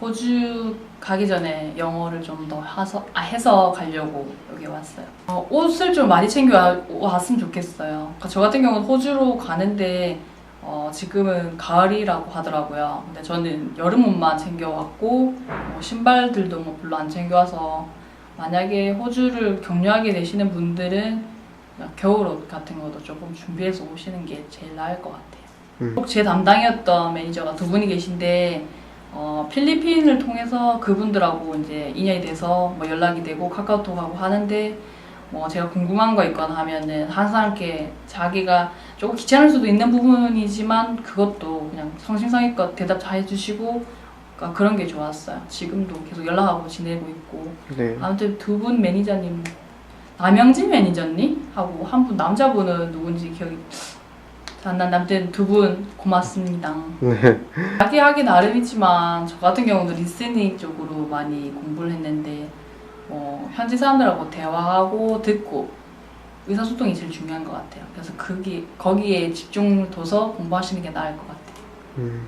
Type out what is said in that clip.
호주 가기 전에 영어를 좀 더 해서, 아, 해서 가려고 여기 왔어요. 어, 옷을 좀 많이 챙겨 와- 왔으면 좋겠어요. 그러니까 저 같은 경우는 호주로 가는데 어, 지금은 가을이라고 하더라고요. 근데 저는 여름 옷만 챙겨왔고 뭐 신발들도 뭐 별로 안 챙겨와서 만약에 호주를 격려하게 되시는 분들은 그냥 겨울 옷 같은 것도 조금 준비해서 오시는 게 제일 나을 것 같아요. 음. 꼭제 담당이었던 매니저가 두 분이 계신데 어, 필리핀을 통해서 그분들하고 이제 인연이 돼서 뭐 연락이 되고 카카오톡하고 하는데 뭐 제가 궁금한 거 있거나 하면은 항상 이렇게 자기가 조금 귀찮을 수도 있는 부분이지만 그것도 그냥 성심성의껏 대답 잘 해주시고 그러니까 그런 게 좋았어요. 지금도 계속 연락하고 지내고 있고 네. 아무튼 두 분 매니저님 남영진 매니저님 하고 한 분 남자분은 누군지 기억이 잘안 아무튼 두 분 고맙습니다. 네. 자기 하기 나름이지만 저 같은 경우는 리스닝 쪽으로 많이 공부를 했는데 뭐 현지 사람들하고 대화하고 듣고 의사소통이 제일 중요한 것 같아요. 그래서 그게 거기에 집중을 둬서 공부하시는 게 나을 것 같아요. 음.